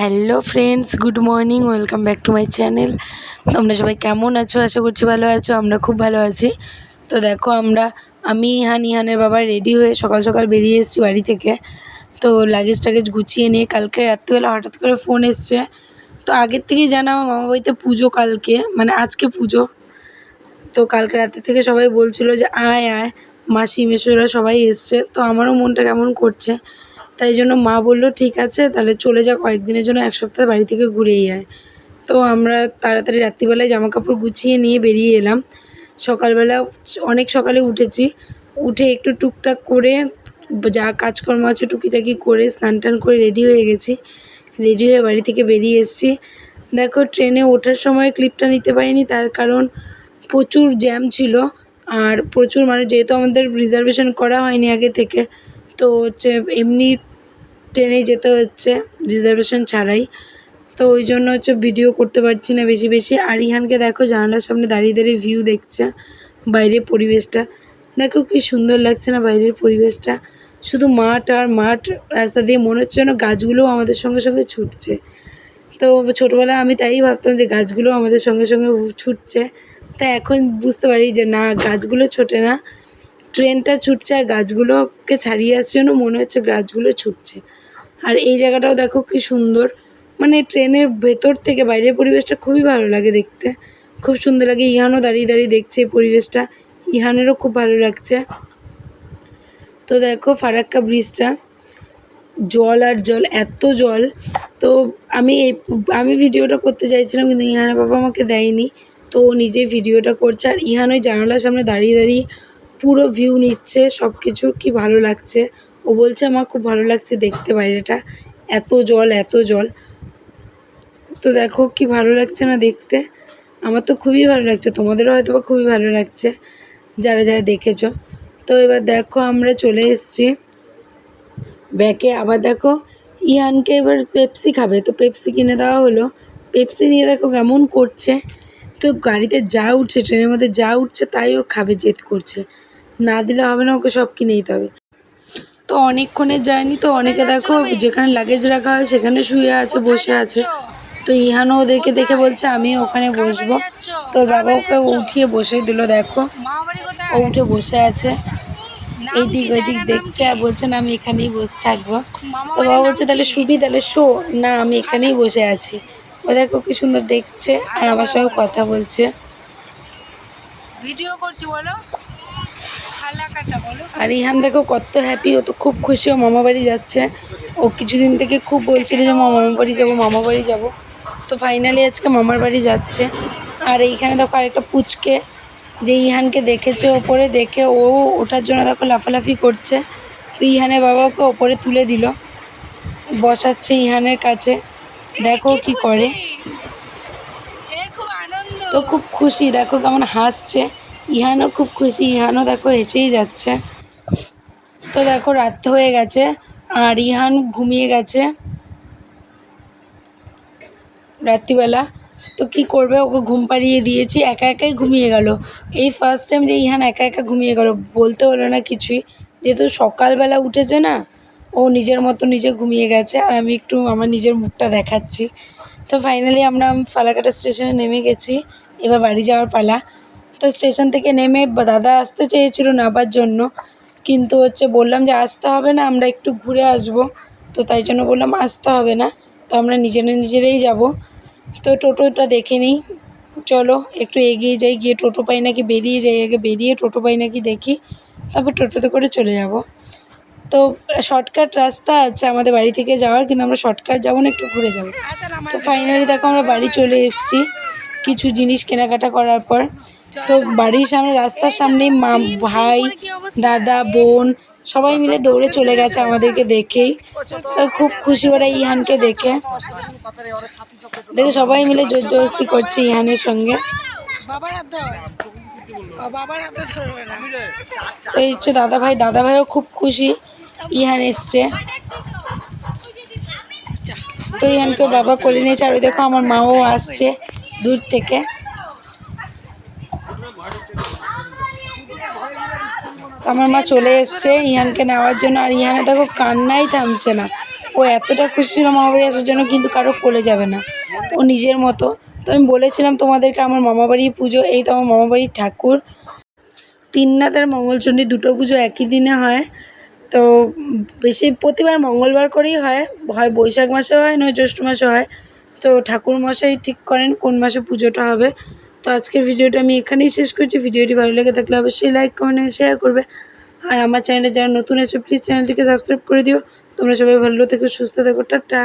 Hello friends, good morning, welcome back to my channel. তোমরা সবাই কেমন আছো? আশা করছি ভালো আছো, আমরা খুব ভালো আছি। তো দেখো, আমরা, আমি, ইহান, ইহানের বাবা রেডি হয়ে সকাল সকাল বেরিয়ে এসেছি বাড়ি থেকে। তো লাগেজ টাগেজ গুছিয়ে নিয়ে কালকে রাত্রিবেলা হঠাৎ করে ফোন এসছে। তো আগের থেকেই জানা, আমার মামা বাড়িতে পুজো কালকে মানে আজকে পুজো। তো কালকে রাতে থেকে সবাই বলছিলো যে, আয় আয় মাসি মেশোরা সবাই এসছে। তো আমারও মনটা কেমন করছে। তাই জন্য মা বলল, ঠিক আছে, তাহলে চলে যা, কয়েকদিনের জন্য এক সপ্তাহ বাড়ি থেকে ঘুরেই আয়। তো আমরা তাড়াতাড়ি রাত্রিবেলায় জামা কাপড় গুছিয়ে নিয়ে বেরিয়ে এলাম। সকালবেলা অনেক সকালে উঠেছি। উঠে একটু টুকটাক করে যা কাজকর্ম আছে টুকিটাকি করে স্নান টান করে রেডি হয়ে গেছি। রেডি হয়ে বাড়ি থেকে বেরিয়ে এসেছি। দেখো, ট্রেনে ওঠার সময় ক্লিপটা নিতে পারিনি, তার কারণ প্রচুর জ্যাম ছিল। আর প্রচুর মানে যেহেতু আমাদের রিজার্ভেশন করা হয়নি আগে থেকে, তো হচ্ছে এমনি ট্রেনে যেতে হচ্ছে রিজার্ভেশন ছাড়াই। তো ওই জন্য হচ্ছে ভিডিও করতে পারছি না বেশি বেশি। আর ইহানকে দেখো, জানালার সামনে দাঁড়িয়ে দাঁড়িয়ে ভিউ দেখছে, বাইরের পরিবেশটা। দেখো কি সুন্দর লাগছে না বাইরের পরিবেশটা। শুধু মাঠ আর মাঠ রাস্তা দিয়ে মনে হচ্ছে যেন গাছগুলোও আমাদের সঙ্গে সঙ্গে ছুটছে। তো ছোটোবেলায় আমি তাই ভাবতাম যে গাছগুলো আমাদের সঙ্গে সঙ্গে ছুটছে। তা এখন বুঝতে পারি যে না, গাছগুলো ছোটে না। ট্রেনটা ছুটছে আর গাছগুলোকে ছাড়িয়ে আসছে জন্য মনে হচ্ছে গাছগুলো ছুটছে। আর এই জায়গাটাও দেখো কি সুন্দর। মানে ট্রেনের ভেতর থেকে বাইরের পরিবেশটা খুবই ভালো লাগে দেখতে। খুব সুন্দর লাগে, ইহানও দাঁড়িয়ে দাঁড়িয়ে দেখছে এই পরিবেশটা। ইহানেরও খুব ভালো লাগছে। তো দেখো ফারাক্কা ব্রিজটা। জল আর জল, এত জল। তো আমি এই, আমি ভিডিওটা করতে চাইছিলাম কিন্তু ইহানের বাবা আমাকে দেয়নি। তো ও নিজেই ভিডিওটা করছে আর ইহান ওই জানালার সামনে দাঁড়িয়ে দাঁড়িয়ে পুরো ভিউ নিচ্ছে সব কিছু কি ভালো লাগছে। ও বলছে, আমার খুব ভালো লাগছে দেখতে বাইরেটা। এত জল এত জল। তো দেখো কি ভালো লাগছে না দেখতে। আমার তো খুবই ভালো লাগছে। তোমাদেরও হয়তো বা খুবই ভালো লাগছে, যারা যারা দেখেছ। তো এবার দেখো, আমরা চলে এসছি। ব্যাকে আবার দেখো, ইয়ানকে এবার পেপসি খাবে। তো পেপসি কিনে দেওয়া হলো। পেপসি নিয়ে দেখো কেমন করছে। তো গাড়িতে যা উঠছে, ট্রেনের মধ্যে যা উঠছে, তাই ও খাবে, জেদ করছে। না দিলে হবে না, ওকে সব কিনে দিতে হবে। তো অনেকক্ষণের জার্নি তো অনেকে দেখো যেখানে লাগেজ রাখা হয় সেখানে শুয়ে আছে বসে আছে। তো ইহানও ওদেরকে দেখে বলছে আমি ওখানে বসবো। তোর বাবা ওকে উঠিয়ে বসে দিল দেখো। ও উঠে বসে আছে। এই দিক ওই দিক দেখছে আর বলছে না আমি এখানেই বসে থাকব। তো বাবা বলছে তাহলে শুবি তাহলে শো। না আমি এখানেই বসে আছি। ও দেখো কি সুন্দর দেখছে। আর আমার সঙ্গে কথা বলছে। ভিডিও করছি বলো। আর ইহান দেখো কত হ্যাপি ও তো খুব খুশি ও মামা বাড়ি যাচ্ছে। ও কিছুদিন থেকে খুব বলছিল যে মামা বাড়ি যাব মামা বাড়ি যাব। তো ফাইনালি আজকে মামার বাড়ি যাচ্ছে। আর এইখানে দেখো আরেকটা পুচকে যে ইহানকে দেখেছে ওপরে দেখে ও ওঠার জন্য দেখো লাফালাফি করছে। তো ইহানের বাবা ওকে ওপরে তুলে দিল বসাচ্ছে ইহানের কাছে। দেখো কি করে। আনন্দ। তো খুব খুশি দেখো কেমন হাসছে। ইহানও খুব খুশি, ইহানও দেখো হেসেই যাচ্ছে। তো দেখো রাত হয়ে গেছে আর ইহান ঘুমিয়ে গেছে রাত্রিবেলা। তো কি করবে? ওকে ঘুম পাড়িয়ে দিয়েছি, একা একাই ঘুমিয়ে গেল। এই ফার্স্ট টাইম যে ইহান একা একা ঘুমিয়ে গেল, বলতে হলো না কিছুই। যেহেতু সকালবেলা উঠেছে না, ও নিজের মতো নিজে ঘুমিয়ে গেছে আর আমি একটু আমার নিজের মুখটা দেখাচ্ছি। তো ফাইনালি আমরা ফালাকাটা স্টেশনে নেমে গেছি, এবার বাড়ি যাওয়ার পালা। তো স্টেশন থেকে নেমে দাদা আসতে চেয়েছিল নাবার জন্য। কিন্তু হচ্ছে বললাম যে, আসতে হবে না, আমরা একটু ঘুরে আসব। তো তাই জন্য বললাম, আসতে হবে না। তো আমরা নিজেরা নিজেরাই যাব। তো টোটোটা দেখে নিই। চলো, একটু এগিয়ে যাই, গিয়ে টোটো পাই নাকি বেরিয়ে যাই। আগে বেরিয়ে টোটো পাই নাকি দেখি, তারপর টোটোতে করে চলে যাব। তো শর্টকাট রাস্তা আছে আমাদের বাড়ি থেকে যাওয়ার, কিন্তু আমরা শর্টকাট যাব না, একটু ঘুরে যাব। তো ফাইনালি দেখো আমরা বাড়ি চলে এসেছি, কিছু জিনিস কেনাকাটা করার পর। তো বাড়ির সামনে, রাস্তার সামনেই মা, ভাই, দাদা, বোন সবাই মিলে দৌড়ে চলে গেছে আমাদেরকে দেখেই। তো খুব খুশি ওরা ইহানকে দেখে। দেখে সবাই মিলে জোর জবস্তি করছে ইহানের সঙ্গে। তো হচ্ছে দাদা ভাই, দাদা ভাইও খুব খুশি ইহান এসছে। তো ইহানকে বাবা কোলে নিয়েছে আর ওই দেখো আমার মাও আসছে দূর থেকে। আমার মা চলে এসছে ইহানকে নেওয়ার জন্য। আর ইহানে দেখো কান্নাই থামছে না। ও এতটা খুশি ছিল মামাবাড়ি আসার জন্য, কিন্তু কারও কোলে যাবে না। ও নিজের মতো। তো আমি বলেছিলাম তোমাদেরকে, আমার মামাবাড়ি পুজো, এই তো আমার মামাবাড়ির ঠাকুর। তিননাথ আর মঙ্গলচণ্ডী দুটো পুজো একই দিনে হয়। তো বেশি প্রতিবার মঙ্গলবার করেই হয়। হয় বৈশাখ মাসে হয়, নয় জ্যৈষ্ঠ মাসে হয়। তো ঠাকুর মশাই ঠিক করেন কোন মাসে পুজোটা হবে। তো আজকের ভিডিওটা আমি এখানেই শেষ করছি। ভিডিওটি ভালো লেগে থাকলে অবশ্যই লাইক কমেন্ট শেয়ার করবে। আর আমার চ্যানেলে যারা নতুন আছে প্লিজ চ্যানেলটিকে সাবস্ক্রাইব করে দিও। তোমরা সবাই ভালো থেকো, সুস্থ থেকো, টাটা।